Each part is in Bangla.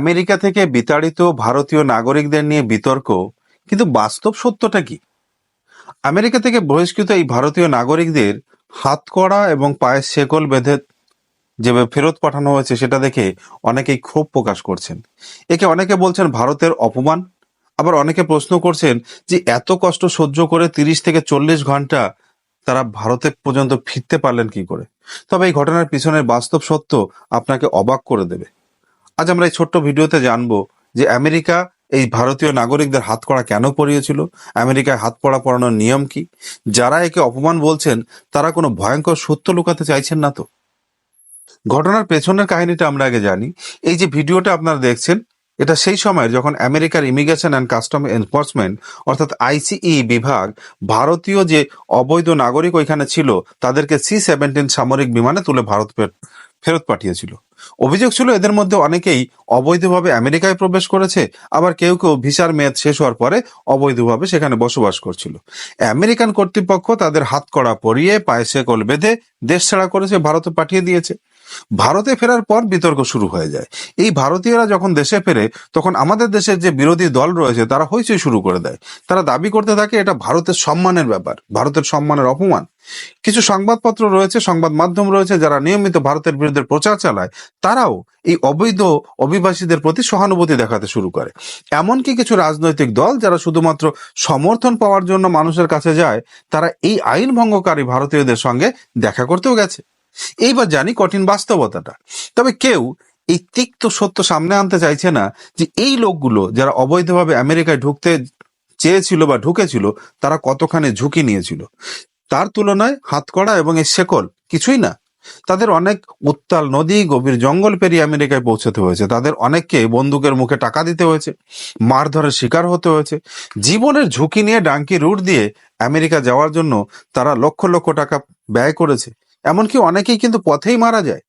আমেরিকা থেকে বিতাড়িত ভারতীয় নাগরিকদের নিয়ে বিতর্ক, কিন্তু বাস্তব সত্যটা কি? আমেরিকা থেকে বহিষ্কৃত এই ভারতীয় নাগরিকদের হাতকড়া এবং পায়ের শেকল বেঁধে যেভাবে ফেরত পাঠানো হয়েছে, সেটা দেখে অনেকেই ক্ষোভ প্রকাশ করছেন। একে অনেকে বলছেন ভারতের অপমান, আবার অনেকে প্রশ্ন করছেন যে এত কষ্ট সহ্য করে তিরিশ থেকে চল্লিশ ঘণ্টা তারা ভারতে পর্যন্ত ফিরতে পারলেন কি করে? তবে এই ঘটনার পিছনের বাস্তব সত্য আপনাকে অবাক করে দেবে। আজ আমরা এই ছোট্ট ভিডিওতে জানব যে আমেরিকা এই ভারতীয় নাগরিকদের হাত করা কেন পরিয়েছিল আমেরিকায় হাত পড়া পড়ানোর নিয়ম কি? যারা একে অপমান বলছেন, তারা কোনো ভয়ঙ্কর সত্য লুকাতে চাইছেন না তো? ঘটনার পেছনের কাহিনীটা আমরা আগে জানি। এই যে ভিডিওটা আপনারা দেখছেন, এটা সেই সময়ের যখন আমেরিকার ইমিগ্রেশন অ্যান্ড কাস্টম এনফোর্সমেন্ট অর্থাৎ আইসিই বিভাগ, ভারতীয় যে অবৈধ নাগরিক ওইখানে ছিল, তাদেরকে সি সেভেন্টিন সামরিক বিমানে তুলে ভারত ফেরত পাঠিয়েছিল। অভিযোগ ছিল এদের মধ্যে অনেকেই অবৈধভাবে আমেরিকায় প্রবেশ করেছে, আবার কেউ কেউ ভিসার মেয়াদ শেষ হওয়ার পরে অবৈধভাবে সেখানে বসবাস করছিল। আমেরিকান কর্তৃপক্ষ তাদের হাত কড়া পরিয়ে পায়ে শেকল বেঁধে দেশ ছাড়া করেছে, ভারতে পাঠিয়ে দিয়েছে। ভারতে ফেরার পর বিতর্ক শুরু হয়ে যায়। এই ভারতীয়রা যখন দেশে ফেরে, তখন আমাদের দেশের যে বিরোধী দল রয়েছে, তারা হইচই শুরু করে দেয়। তারা দাবি করতে থাকে, এটা ভারতের সম্মানের ব্যাপার, ভারতের সম্মানের অপমান। কিছু সংবাদপত্র রয়েছে, সংবাদ মাধ্যম রয়েছে, যারা নিয়মিত ভারতের বিরুদ্ধে প্রচার চালায়। তারাও এই অবৈধ অভিবাসীদের প্রতি সহানুভূতি দেখাতে শুরু করে। এমনকি কিছু রাজনৈতিক দল, যারা শুধুমাত্র সমর্থন পাওয়ার জন্য মানুষের কাছে যায়, তারা এই আইন ভঙ্গকারী ভারতীয়দের সঙ্গে দেখা করতেও গেছে। এইবার জানি কঠিন বাস্তবতাটা। তবে কেউ এই তিক্ত সত্য সামনে আনতে চাইছে না যে এই লোকগুলো যারা অবৈধভাবে আমেরিকায় ঢুকতে চেয়েছিল বা ঢুকেছিল, তারা কতখানি ঝুঁকি নিয়েছিল। তার তুলনায় হাতকড়া এবং এই শেকল কিছুই না। তাদের অনেক উত্তাল নদী, গভীর জঙ্গল পেরিয়ে আমেরিকায় পৌঁছতে হয়েছে। তাদের অনেককে বন্দুকের মুখে টাকা দিতে হয়েছে, মারধরের শিকার হতে হয়েছে। জীবনের ঝুঁকি নিয়ে ডাঙ্কি রুট দিয়ে আমেরিকা যাওয়ার জন্য তারা লক্ষ লক্ষ টাকা ব্যয় করেছে। এমনকি অনেকেই কিন্তু পথেই মারা যায়।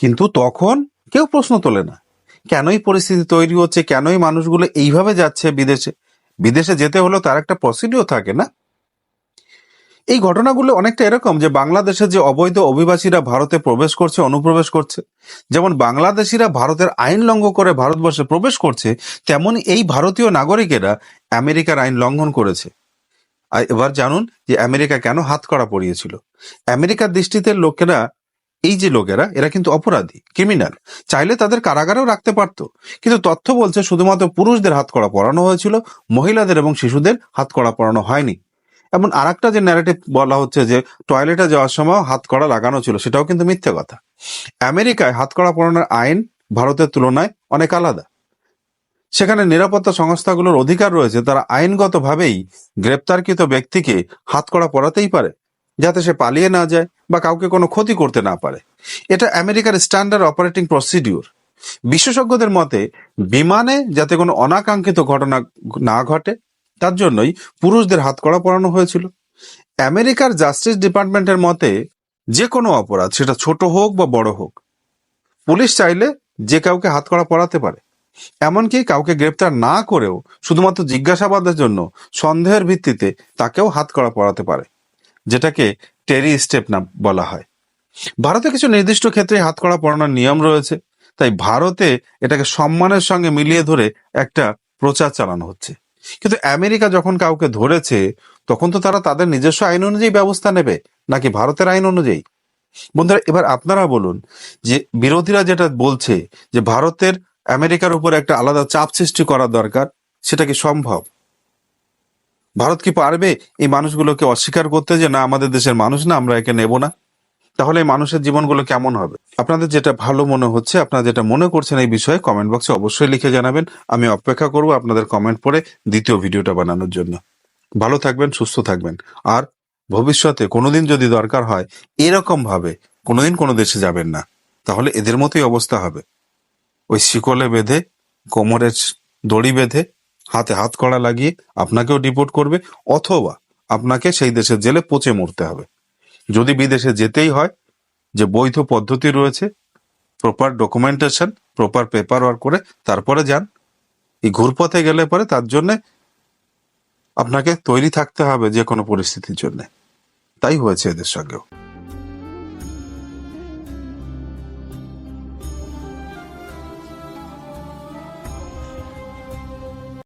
কিন্তু তখন কেউ প্রশ্ন তোলে না, কেনই পরিস্থিতি তৈরি হচ্ছে, কেনই মানুষগুলো এইভাবে যাচ্ছে বিদেশে? বিদেশে যেতে হলেও তার একটা প্রসিডিও থাকে না। এই ঘটনাগুলো অনেকটা এরকম যে বাংলাদেশে যে অবৈধ অভিবাসীরা ভারতে প্রবেশ করছে, অনুপ্রবেশ করছে, যেমন বাংলাদেশিরা ভারতের আইন লঙ্ঘন করে ভারতবর্ষে প্রবেশ করছে, তেমন এই ভারতীয় নাগরিকেরা আমেরিকার আইন লঙ্ঘন করেছে। এবার জানুন যে আমেরিকা কেন হাত করা পড়িয়েছিল আমেরিকার দৃষ্টিতে লোকেরা, এই যে লোকেরা, এরা কিন্তু অপরাধী ক্রিমিনাল চাইলে তাদের কারাগারেও রাখতে পারত। কিন্তু তথ্য বলছে শুধুমাত্র পুরুষদের হাত করা পড়ানো হয়েছিল, মহিলাদের এবং শিশুদের হাত করা পড়ানো হয়নি। এমন আর একটা যে ন্যারেটিভ বলা হচ্ছে যে টয়লেটে যাওয়ার সময় হাত কড়া লাগানো ছিল, সেটাও কিন্তু মিথ্যে কথা। আমেরিকায় হাত কড়া পড়ানোর আইন ভারতের তুলনায় অনেক আলাদা। সেখানে নিরাপত্তা সংস্থাগুলোর অধিকার রয়েছে। তারা আইনগতভাবেই গ্রেপ্তারকৃত ব্যক্তিকে হাত কড়া পরাতেই পারে, যাতে সে পালিয়ে না যায় বা কাউকে কোনো ক্ষতি করতে না পারে। এটা আমেরিকার স্ট্যান্ডার্ড অপারেটিং প্রসিডিউর। বিশেষজ্ঞদের মতে, বিমানে যাতে কোনো অনাকাঙ্ক্ষিত ঘটনা না ঘটে, তার জন্যই পুরুষদের হাত কড়া পরানো হয়েছিল। আমেরিকার জাস্টিস ডিপার্টমেন্টের মতে, যে কোনো অপরাধ, সেটা ছোট হোক বা বড় হোক, পুলিশ চাইলে যে কাউকে হাত কড়া পরাতে পারে। এমনকি কাউকে গ্রেপ্তার না করেও শুধুমাত্র জিজ্ঞাসাবাদের জন্য সন্দেহের ভিত্তিতে তাকেও হাত কড়া পরাতে পারে, যেটাকে টেরি স্টেপ না বলা হয়। ভারতে কিছু নির্দিষ্ট ক্ষেত্রে হাত কড়া পরানোর নিয়ম রয়েছে, তাই ভারতে এটাকে সম্মানের সঙ্গে মিলিয়ে ধরে একটা প্রচার চালানো হচ্ছে। কিন্তু আমেরিকা যখন কাউকে ধরেছে, তখন তো তারা তাদের নিজস্ব আইন অনুযায়ী ব্যবস্থা নেবে, নাকি ভারতের আইন অনুযায়ী? বন্ধুরা, এবার আপনারা বলুন যে বিরোধীরা যেটা বলছে যে ভারতের আমেরিকার উপর একটা আলাদা চাপ সৃষ্টি করা দরকার, সেটা কি সম্ভব? ভারত কি পারবে এই মানুষগুলোকে অস্বীকার করতে যে না, আমাদের দেশের মানুষ না, আমরা একে নেব না? তাহলে এই মানুষের জীবনগুলো কেমন হবে? আপনাদের যেটা ভালো মনে হচ্ছে, আপনারা যেটা মনে করছেন এই বিষয়ে কমেন্ট বক্সে অবশ্যই লিখে জানাবেন। আমি অপেক্ষা করব আপনাদের কমেন্ট পড়ে দ্বিতীয় ভিডিওটা বানানোর জন্য। ভালো থাকবেন, সুস্থ থাকবেন। আর ভবিষ্যতে কোনোদিন যদি দরকার হয় এরকম ভাবে কোনোদিন কোনো দেশে যাবেন না। তাহলে এদের মতোই অবস্থা হবে। ওই শিকলে বেঁধে, কোমরের দড়ি বেঁধে, হাতে হাত কড়া লাগিয়ে আপনাকেও ডিপোর্ট করবে অথবা আপনাকে সেই দেশের জেলে পচে মরতে হবে। যদি বিদেশে যেতেই হয়, যে বৈধ পদ্ধতি রয়েছে proper documentation proper paper work করে তারপরে যান। এই ঘুরপথে গেলে পরে তার জন্য আপনাকে তৈরি থাকতে হবে যে কোনো পরিস্থিতির জন্য। তাই হয়েছে এদের সঙ্গেও।